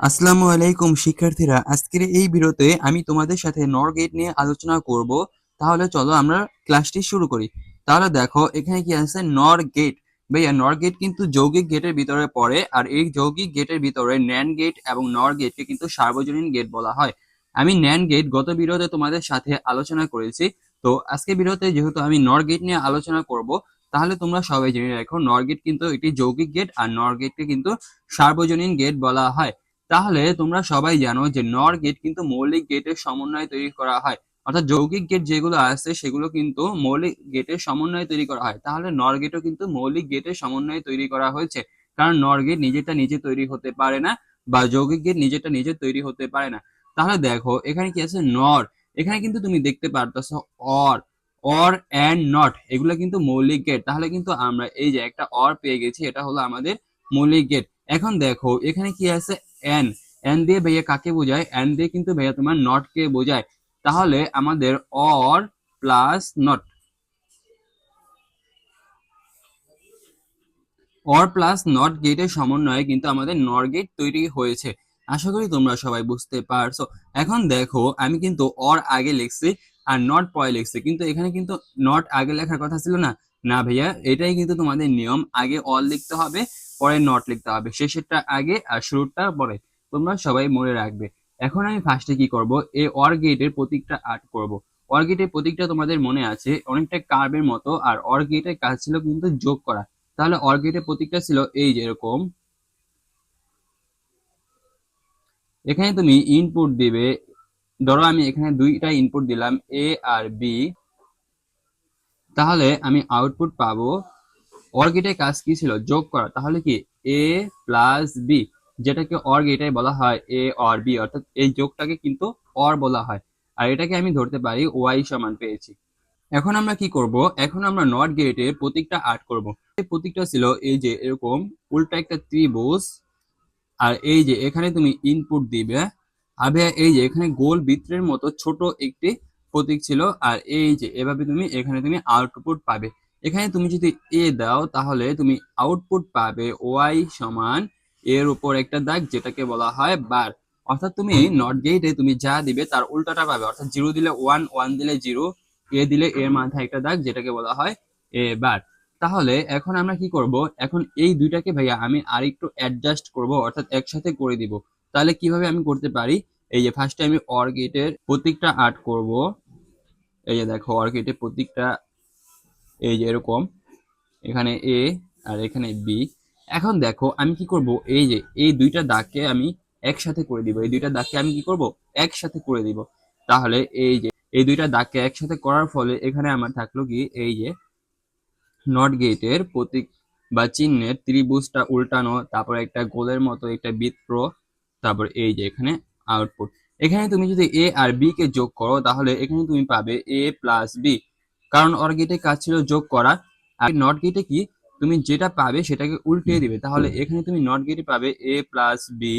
আসসালামু আলাইকুম, শিক্ষার্থীরা। আজকের এই ভিডিওতে আমি তোমাদের সাথে নর গেট নিয়ে আলোচনা করব। তাহলে চলো আমরা ক্লাসটি শুরু করি। তাহলে দেখো, এখানে কি আছে? নর গেট ভাইয়া নর গেট কিন্তু যৌগিক গেটের ভিতরে পড়ে, আর এই যৌগিক গেটের ভিতরে ন্যান গেট এবং নর গেটকে কিন্তু সার্বজনীন গেট বলা হয়। আমি ন্যান গেট গত ভিডিওতে তোমাদের সাথে আলোচনা করেছি। তো আজকে ভিডিওতে যেহেতু আমি নর গেট নিয়ে আলোচনা করব, তাহলে তোমরা সবাই জেনে রাখো নর গেট কিন্তু একটি যৌগিক গেট, আর নর গেটকে কিন্তু সার্বজনীন গেট বলা হয়। তাহলে তোমরা সবাই জানো যে নর গেট কিন্তু মৌলিক গেটের সমন্বয়ে তৈরি করা হয়। অর্থাৎ যৌগিক গেট যেগুলো আছে, সেগুলো কিন্তু মৌলিক গেটের সমন্বয়ে তৈরি করা হয়। তাহলে নর গেটও কিন্তু মৌলিক গেটের সমন্বয়ে তৈরি করা হয়েছে। কারণ নর গেট নিজেটা নিজে তৈরি হতে পারে না বা যৌগিক গেট নিজেটা নিজে তৈরি হতে পারে না। তাহলে দেখো, এখানে কি আছে? নর। এখানে কিন্তু তুমি দেখতে পারতেছো অর। অর অ্যান্ড নট এগুলো কিন্তু মৌলিক গেট তাহলে কিন্তু আমরা এই যে একটা অর পেয়ে গেছি, এটা হলো আমাদের মৌলিক গেট এখন দেখো, এখানে কি আছে? এন এন দিয়ে ভাইয়া কাকে বোঝায়? এন দিয়ে কিন্তু ভাইয়া তোমার নট কে বোঝায়। তাহলে আমাদের OR plus NOT OR plus NOT গেটের সমন্বয়ে কিন্তু আমাদের নর গেট তৈরি হয়েছে। আশা করি তোমরা সবাই বুঝতে পারছ। এখন দেখো, আমি কিন্তু অর আগে লিখছি আর নট পরে লিখছি। কিন্তু এখানে কিন্তু নট আগে লেখার কথা ছিল না। না ভাইয়া, এটাই কিন্তু তোমাদের নিয়ম। আগে অল লিখতে হবে, পরে নট লিখতে হবে। শেষেরটা আগে আর শুরুটা পরে। তোমরা সবাই মনে রাখবে। এখন আমি ফার্স্টে কি করব? এই অর গেটের প্রতীকটা আর্ট করব। অর গেটের প্রতীকটা তোমাদের মনে আছে, অনেকটা কার্ভের মতো, আর অর গেটের কাজ ছিল কিন্তু যোগ করা। তাহলে অর গেটের প্রতীকটা ছিল এই যে এরকম এখানে তুমি ইনপুট দিবে। ধরো আমি এখানে দুইটা ইনপুট দিলাম এ আর বি তাহলে আমি আউটপুট পাবো অর গেটের কাজ কি ছিল? যোগ করা। তাহলে কি? এ প্লাস বি যেটাকে অর গেটাই বলা হয় এ অর বি অর্থাৎ এই যোগটাকে কিন্তু অর বলা হয়। আর এটাকে আমি ধরতে পারি ওয়াই সমান পেয়েছি। এখন আমরা কি করব? এখন আমরা নট গেটের প্রতীকটা আর্ট করব। এই প্রতীকটা ছিল এই যে এরকম উল্টা একটা ত্রিভুজ, আর এই যে এখানে তুমি ইনপুট দিবে। ভাইয়া এই যে এখানে গোল বৃত্তের মতো ছোট একটি প্রতীক ছিল। আর এই যে, এভাবে তুমি, এখানে তুমি আউটপুট পাবে। এখানে তুমি যদি এ দাও, তাহলে তুমি আউটপুট পাবে ওয়াই সমান এর উপর একটা দাগ, যেটাকে বলা হয় বার অর্থাৎ তুমি নট গেটে তুমি যা দিবে, তার উল্টাটা পাবে। অর্থাৎ জিরো দিলে ওয়ান ওয়ান দিলে জিরো এ দিলে এর মাথায় একটা দাগ, যেটাকে বলা হয় এ বার তাহলে এখন আমরা কি করব? এখন এই দুইটাকে ভাইয়া আমি আর একটু অ্যাডজাস্ট করব, অর্থাৎ একসাথে করে দিব। তাহলে কীভাবে আমি করতে পারি? এই যে ফার্স্টে আমি অর গেটের প্রতীকটা আর্ট করব। এই যে দেখো অর গেটের প্রতীকটা এই যে এরকম, এখানে এ আর এখানে বি এখন দেখো আমি কি করব? এই যে, এই দুইটা দাগকে আমি একসাথে করে দিব। এই দুইটা দাগকে আমি কি করব? একসাথে করে দিব। তাহলে এই যে, এই দুইটা দাগকে একসাথে করার ফলে এখানে আমার থাকল কি? এই যে নট গেটের প্রতীক বা চিহ্নের ত্রিভুজটা উল্টানো, তারপর একটা গোলের মতো একটা বৃত্ত তারপর এই যে এখানে আউটপুট এখানে তুমি যদি এ আর বি কে যোগ করো তাহলে এখানে তুমি পাবে এ প্লাস বি কারণ অর গেটে কাজ ছিল যোগ করা। আর নট গেটে কি? তুমি যেটা পাবে সেটাকে উল্টিয়ে দিবে। তাহলে এখানে তুমি নট গেটে পাবে এ প্লাস বি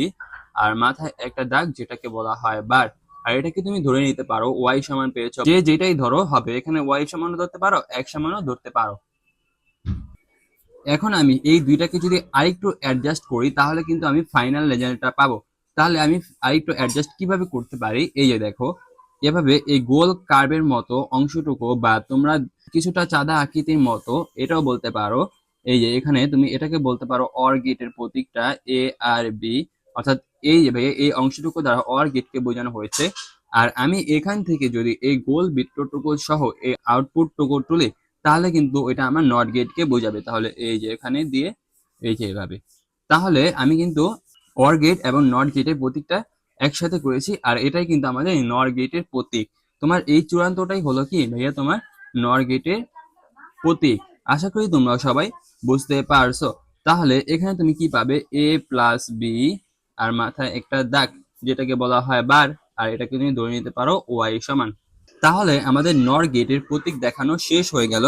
আর মাথায় একটা দাগ যেটাকে বলা হয় বার আর এটাকে তুমি ধরে নিতে পারো ওয়াই সমান পেয়েছ। যে যেটাই ধরো হবে। এখানে ওয়াই সমানও ধরতে পারো এক সমানও ধরতে পারো। এখন আমি এই দুইটাকে যদি আরেকটু অ্যাডজাস্ট করি তাহলে কিন্তু আমি ফাইনাল রেজাল্টটা পাবো। তাহলে আমি আরেকটু অ্যাডজাস্ট কীভাবে করতে পারি? এই যে দেখো, এভাবে এই গোল কার্ভের মতো অংশটুকু বা তোমরা কিছুটা চাঁদা আকৃতির মতো এটাও বলতে পারো। এই যে এখানে তুমি এটাকে বলতে পারো অর গেটের প্রতীকটা এ আর বি অর্থাৎ এই যে ভাই এই অংশটুকু দ্বারা অর গেটকে বোঝানো হয়েছে। আর আমি এখান থেকে যদি এই গোল বৃত্তটুকু সহ এই আউটপুট আউটপুটটুকু তুলি, তাহলে কিন্তু এটা আমার নট গেটকে বোঝাবে। তাহলে এই যে এখানে দিয়ে এই যে এভাবে। তাহলে আমি কিন্তু অর গেট এবং নট গেটের প্রতীকটা একসাথে করেছি, আর এটাই কিন্তু আমাদের নর গেটের প্রতীক। তোমার এই চূড়ান্তটাই হলো কি ভাইয়া? তোমার নর গেটের প্রতীক। আশা করি তোমরা সবাই বুঝতে পারছ। তাহলে এখানে তুমি কি পাবে? এ প্লাস বি আর মাথায় একটা দাগ, যেটাকে বলা হয় বার, আর এটাকে তুমি ধরে নিতে পারো ওয়াই সমান। তাহলে আমাদের নর গেটের প্রতীক দেখানো শেষ হয়ে গেল।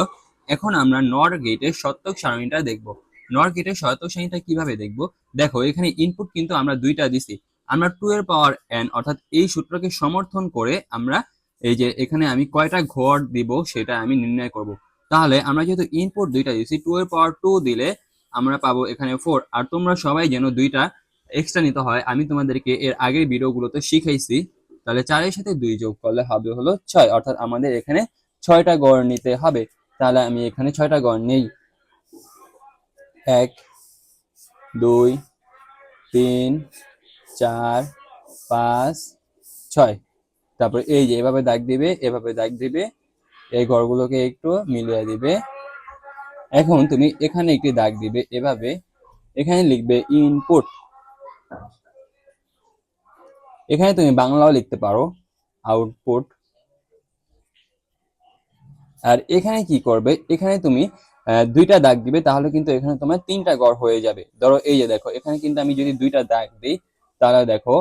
এখন আমরা নর গেটের সত্যক সারণীটা দেখব। নর গেটের সারণীটা কীভাবে দেখব? দেখো, এখানে ইনপুট কিন্তু আমরা দুইটা দিছি। আমরা টু এর পাওয়ার এন অর্থাৎ এই সূত্রকে সমর্থন করে আমরা এই যে এখানে আমি কয়টা ঘর দিব সেটা আমি নির্ণয় করব। তাহলে আমরা যেহেতু ইনপুট দুইটা দিছি টু এর পাওয়ার টু দিলে আমরা পাবো এখানে ফোর আর তোমরা সবাই যেন দুইটা এক্সট্রা নিতে হয়, আমি তোমাদেরকে এর আগের ভিডিওগুলোতে শিখাইছি। তাহলে চারের সাথে দুই যোগ করলে হবে হলো ছয়, অর্থাৎ আমাদের এখানে ছয়টা গড় নিতে হবে। তাহলে আমি এখানে ছয়টা গড় নেই। এক, দুই, তিন, চার, পাঁচ, ছয়। তারপর এই যে এভাবে দাগ দিবে, এভাবে দাগ দিবে, এই ঘরগুলোকে একটু মিলিয়ে দিবে। এখন তুমি এখানে একটি দাগ দিবে, এভাবে। এখানে লিখবে ইনপুট এখানে তুমি বাংলাও লিখতে পারো আউটপুট আর এখানে কি করবে? এখানে তুমি দুইটা দাগ দিবে, তাহলে কিন্তু এখানে তোমার তিনটা গড় হয়ে যাবে। ধরো এই যে দেখো, এখানে কিন্তু আমি যদি দুইটা দাগ দিই, তাহলে দেখো,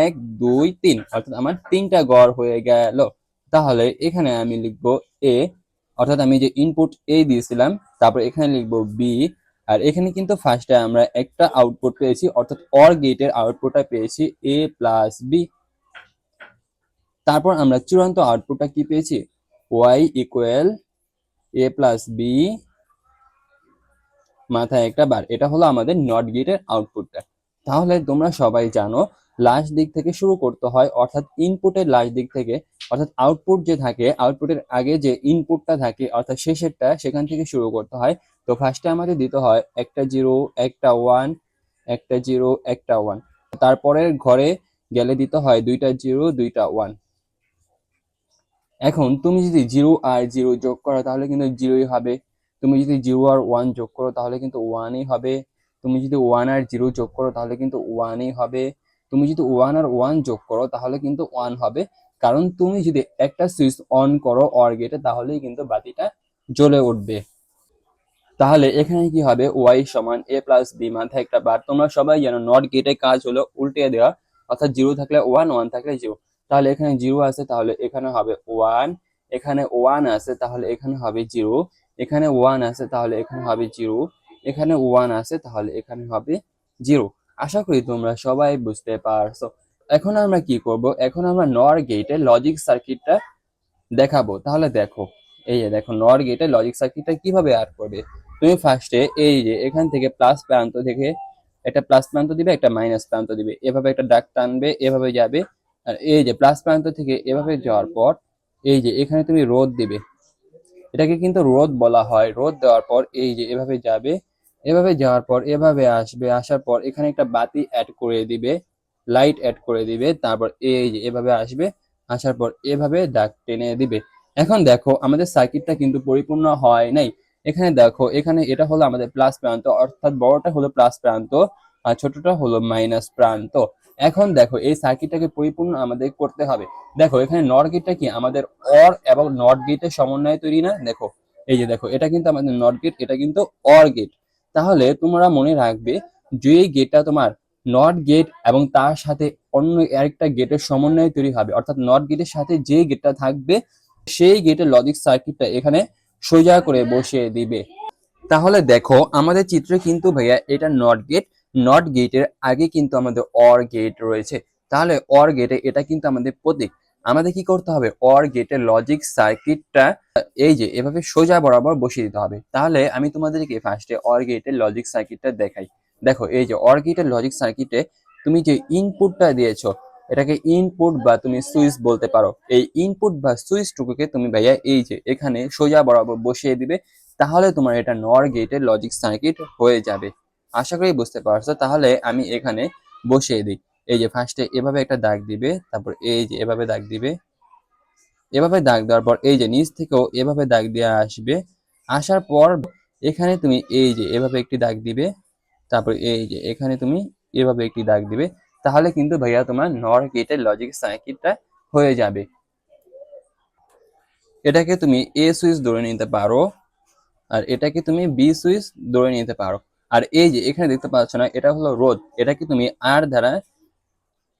এক, দুই, তিন, অর্থাৎ আমার তিনটা গড় হয়ে গেল। তাহলে এখানে আমি লিখব এ অর্থাৎ আমি যে ইনপুট এ দিয়েছিলাম, তারপর এখানে লিখব বি আর এখানে কিন্তু ফার্স্টে আমরা একটা আউটপুট পেয়েছি, অর্থাৎ অর গেটের আউটপুটটা পেয়েছি এ প্লাস বি তারপর আমরা চূড়ান্ত আউটপুটটা কি পেয়েছি? Y equal A plus B মাথায় একটা বার। এটা হলো আমাদের নট গেটের আউটপুটটা তাহলে তোমরা সবাই জানো লাস্ট দিক থেকে শুরু করতে হয়, অর্থাৎ ইনপুটের লাস্ট দিক থেকে, অর্থাৎ আউটপুট যে থাকে আউটপুটের আগে যে ইনপুটটা থাকে, অর্থাৎ শেষেরটা, সেখান থেকে শুরু করতে হয়। তো ফার্স্টে আমাদের দিতে হয়, একটা জিরো একটা ওয়ান একটা জিরো একটা ওয়ান তারপরের ঘরে গেলে দিতে হয়, দুইটা জিরো দুইটা ওয়ান এখন তুমি যদি জিরো আর জিরো যোগ করো, তাহলে কিন্তু জিরোই হবে। তুমি যদি জিরো আর ওয়ান যোগ করো, তাহলে কিন্তু ওয়ানই হবে। তুমি যদি ওয়ান আর জিরো যোগ করো, তাহলে কিন্তু ওয়ানই হবে। তুমি যদি ওয়ান আর ওয়ান যোগ করো, তাহলে কিন্তু ওয়ান হবে। কারণ তুমি যদি একটা সুইচ অন করো অর গেটে তাহলেই কিন্তু বাতিটা জ্বলে উঠবে। তাহলে এখানে কি হবে? ওয়াই সমান এ প্লাস বি মাথায় একটা বার তোমরা সবাই জানো নট গেটে কাজ হলো উল্টে দেওয়া, অর্থাৎ জিরো থাকলে ওয়ান ওয়ান থাকলে জিরো তাহলে এখানে জিরো আছে, তাহলে এখানে হবে ওয়ান এখানে ওয়ান আছে, তাহলে এখানে হবে জিরো এখানে ওয়ান আছে তাহলে এখানে হবে জিরো এখানে ওয়ান আছে তাহলে এখানে হবে জিরো আশা করি তোমরা সবাই বুঝতে পারছ। এখন আমরা কি করব? এখন আমরা নর গেটের লজিক সার্কিটটা দেখাবো। তাহলে দেখো, এই যে দেখো নর গেটের লজিক সার্কিটটা কীভাবে অ্যাড করবে? তুমি ফার্স্টে এই যে এখান থেকে প্লাস প্রান্ত থেকে একটা প্লাস প্রান্ত দিবে, একটা মাইনাস প্রান্ত দিবে। এভাবে একটা ডাক টানবে, এভাবে যাবে। আর এই যে প্লাস প্রান্ত থেকে এভাবে যাওয়ার পর এই যে এখানে তুমি রোদ দিবে। এটাকে কিন্তু রোদ বলা হয়। রোদ দেওয়ার পর এই যে এভাবে যাবে, এভাবে যাওয়ার পর, এভাবে আসবে, আসার পর এখানে একটা বাতি অ্যাড করে দিবে লাইট অ্যাড করে দিবে, তারপর এই যে এভাবে আসবে, আসার পর এভাবে দাগ টেনে দিবে। এখন দেখো, আমাদের সার্কিটটা কিন্তু পরিপূর্ণ হয় নাই। এখানে দেখো, এখানে এটা হলো আমাদের প্লাস প্রান্ত, অর্থাৎ বড়টা হলো প্লাস প্রান্ত, আর ছোটটা হলো মাইনাস প্রান্ত। এখন দেখো, এই সার্কিটটাকে পরিপূর্ণ আমাদের করতে হবে। দেখো, এখানে নট গেটটা কি? আমাদের অর এবং নট গেটের সমন্বয়ে তৈরি না? দেখো, এই যে দেখো, এটা কিন্তু আমাদের নট গেট এটা কিন্তু অর গেট তাহলে তোমরা মনে রাখবে যে গেটটা তোমার নট গেট এবং তার সাথে অন্য আরেকটা গেটের সমন্বয়ে তৈরি হবে। অর্থাৎ নট গেটের সাথে যে গেটটা থাকবে, সেই গেটের লজিক সার্কিটটা এখানে সোজা করে বসিয়ে দিবে। তাহলে দেখো, আমাদের চিত্রে কিন্তু ভাইয়া এটা নট গেট নট গেটের আগে কিন্তু আমাদের অর গেট রয়েছে। তাহলে অর গেটে এটা কিন্তু আমাদের প্রতীক। আমাদের কি করতে হবে? অর গেটের লজিক সার্কিটটা এই যে, এভাবে সোজা বরাবর বসিয়ে দিতে হবে। তাহলে আমি তোমাদেরকে ফার্স্টে অর গেটের লজিক সার্কিটটা দেখাই। দেখো, এই যে অর গেটের লজিক সার্কিটে তুমি যে ইনপুটটা দিয়েছ, এটাকে ইনপুট বা তুমি সুইচ বলতে পারো। এই ইনপুট বা সুইচটুকুকে তুমি ভাইয়া এই যে, এখানে সোজা বরাবর বসিয়ে দিবে। তাহলে তোমার এটা নর গেটের লজিক সার্কিট হয়ে যাবে। আশা করি বুঝতে পারছ। তাহলে আমি এখানে বসিয়ে দিই। এই যে ফার্স্টে এভাবে একটা দাগ দিবে, তারপর এই যে এভাবে দাগ দিবে। এভাবে দাগ দেওয়ার পর এই যে নিচ থেকেও এভাবে দাগ দিয়ে আসবে। আসার পর এখানে তুমি এই যে এভাবে একটি দাগ দিবে, তারপর এই যে এখানে তুমি এভাবে একটি দাগ দিবে। তাহলে কিন্তু ভাইয়া তোমার নর গেটের লজিক সার্কিটটা হয়ে যাবে। এটাকে তুমি এ সুইচ ধরে নিতে পারো, আর এটাকে তুমি বি সুইচ ধরে নিতে পারো। আর এই যে এখানে দেখতে পাচ্ছ না এটা হলো রোদ। এটাকে তুমি আর দ্বারা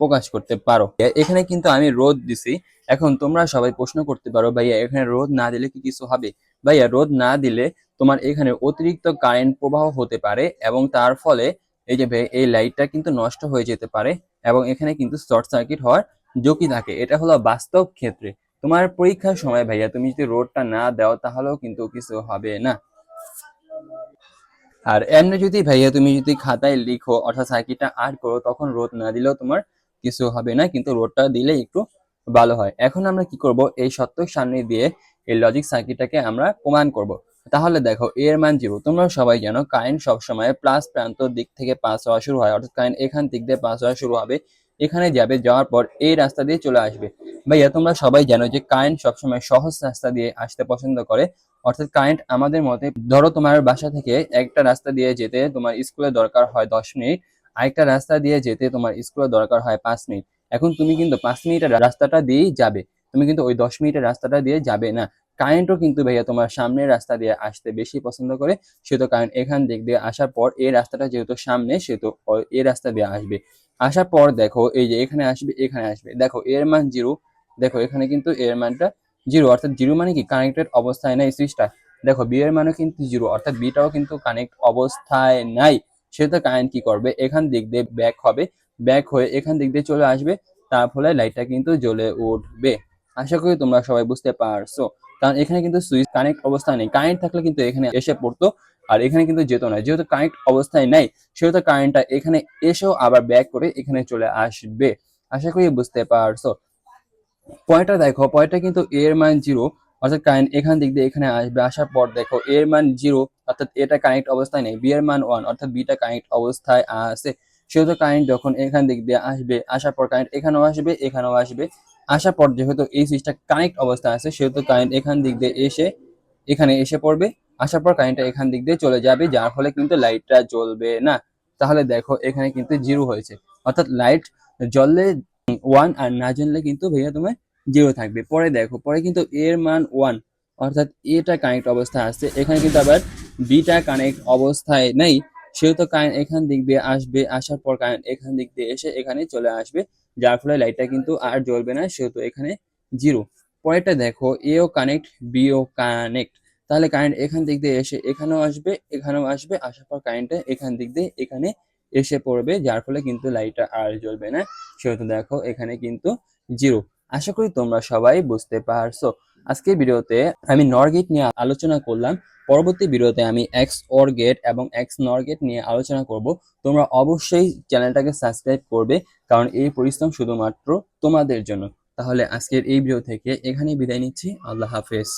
প্রকাশ করতে পারো। এখানে কিন্তু আমি রোদ দিছি। এখন তোমরা সবাই প্রশ্ন করতে পারো ভাইয়া এখানে রোদ না দিলে কি কিছু হবে? ভাইয়া রোদ না দিলে তোমার এখানে অতিরিক্ত কারেন্ট প্রবাহ হতে পারে এবং তার ফলে এই যে ভাই, এই লাইটটা কিন্তু নষ্ট হয়ে যেতে পারে এবং এখানে কিন্তু শর্ট সার্কিট হওয়ার ঝুঁকি থাকে। এটা হলো বাস্তব ক্ষেত্রে। তোমার পরীক্ষার সময় ভাইয়া তুমি যদি রোডটা না দাও তাহলেও কিন্তু কিছু হবে না। আর এমনি যদি ভাইয়া তুমি যদি খাতায় লিখো অর্থাৎ সার্কিটটা আর্ট করো, তখন রোদ না দিলেও তোমার কিছু হবে না, কিন্তু রোদটা দিলে একটু ভালো হয়। এখন আমরা কি করব? এই সত্যক সামনে দিয়ে এই লজিক সার্কিটটাকে আমরা প্রমাণ করব। তাহলে দেখো, এর মান জিরো। তোমরা সবাই জানো কারেন্ট সবসময় প্লাস প্রান্ত দিক থেকে পাস হওয়া শুরু হয়। অর্থাৎ কারেন্ট এখান দিক দিয়ে পাস হওয়া শুরু হবে। এখানে যাবে, যাওয়ার পর এই রাস্তা দিয়ে চলে আসবে। ভাইয়া, তোমরা সবাই জানো যে কারেন্ট সবসময় সহজ রাস্তা দিয়ে আসতে পছন্দ করে। অর্থাৎ কারেন্ট আমাদের মতে, ধরো তোমার বাসা থেকে একটা রাস্তা দিয়ে যেতে তোমার স্কুলে দরকার হয় দশ মিনিট, আরেকটা রাস্তা দিয়ে যেতে তোমার স্কুলে দরকার হয় পাঁচ মিনিট। এখন তুমি কিন্তু পাঁচ মিনিটের রাস্তাটা দিয়েই যাবে। তুমি কিন্তু ওই দশ মিনিটের রাস্তাটা দিয়ে যাবে না। কারেন্টও কিন্তু ভাইয়া তোমার সামনের রাস্তা দিয়ে আসতে বেশি পছন্দ করে, সেহেতু কারেন্ট এখান দিক দিয়ে আসার পর এই রাস্তাটা যেহেতু সামনে, সেহেতু এই রাস্তা দিয়ে আসবে। আসার পর দেখো, এই যে এখানে আসবে এখানে আসবে। দেখো, এর মান জিরো দেখো, এখানে কিন্তু এর মানটা জিরো অর্থাৎ জিরো মানে কি? কানেক্টেড অবস্থায় নাই সুইচটা দেখো বি এর মানও কিন্তু জিরো অর্থাৎ বিটাও কিন্তু কানেক্ট অবস্থায় নাই। সেহেতু কারেন্ট কি করবে? এখান দিক দিয়ে ব্যাক হবে। ব্যাক হয়ে এখান দিক দিয়ে চলে আসবে। তার ফলে লাইটটা কিন্তু জ্বলে উঠবে। আশা করি তোমরা সবাই বুঝতে পারছ। কারণ এখানে কিন্তু সুইচ কানেক্ট অবস্থায় নেই। কারেন্ট থাকলে কিন্তু এখানে এসে পড়তো, আর এখানে কিন্তু যেত না। যেহেতু কানেক্ট অবস্থায় নাই, সেহেতু কারেন্টটা এখানে এসেও আবার ব্যাক করে এখানে চলে আসবে। আশা করি বুঝতে পারছ। পয়েন্টটা দেখো, পয়েন্টটা কিন্তু এর মান জিরো, অর্থাৎ কারেন্ট এখান দিক দিয়ে এখানে আসবে। আসার পর দেখো, এর মান জিরো, অর্থাৎ এটা কানেক্ট অবস্থায় নেই। বি এর মান ওয়ান, অর্থাৎ বিটা কানেক্ট অবস্থায় আছে। সেহেতু কারেন্ট যখন এখান দিক দিয়ে আসবে, আসার পর কারেন্ট এখানেও আসবে এখানেও আসবে। আসার পর যেহেতু এই সুইচটা কানেক্ট অবস্থায় আছে, সেহেতু কারেন্ট এখান দিক দিয়ে এসে, এখানে এসে পড়বে। আসার পর কারেন্টটা এখান দিক দিয়ে চলে যাবে, যার ফলে কিন্তু লাইটটা জ্বলবে, না? তাহলে দেখো এখানে কিন্তু জিরো হয়েছে। অর্থাৎ লাইট জ্বললে ওয়ান আর না জ্বললে কিন্তু ভাইয়া তোমার জিরো থাকবে। পরে দেখো, পরে কিন্তু এর মান ওয়ান অর্থাৎ এটা কানেক্ট অবস্থায় আসছে এখানে কিন্তু আবার বিটা কানেক্ট অবস্থায় নেই। সেহেতু কারেন্ট এখান দিক দিয়ে আসবে, আসার পর কারেন্ট এখান দিক দিয়ে এসে এখানে চলে আসবে। যার ফলে লাইটটা কিন্তু আর জ্বলবে না, সেহেতু এখানে জিরো পরেরটা দেখো এও কানেক্ট বিও কানেক্ট তাহলে কারেন্ট এখান দিক দিয়ে এসে এখানেও আসবে এখানেও আসবে, আসার পর কারেন্টটা এখান দিক দিয়ে এখানে এসে পড়বে, যার ফলে কিন্তু লাইটটা আর জ্বলবে না। সেহেতু দেখো, এখানে কিন্তু জিরো আশা করি তোমরা সবাই বুঝতে পারছ। আজকের ভিডিওতে আমি নর গেট নিয়ে আলোচনা করলাম। পরবর্তী ভিডিওতে আমি এক্স অর গেট এবং এক্স নর গেট নিয়ে আলোচনা করব। তোমরা অবশ্যই চ্যানেলটাকে সাবস্ক্রাইব করবে, কারণ এই পরিশ্রম শুধুমাত্র তোমাদের জন্য। তাহলে আজকের এই ভিডিও থেকে এখানেই বিদায় নিচ্ছি। আল্লাহ হাফেজ।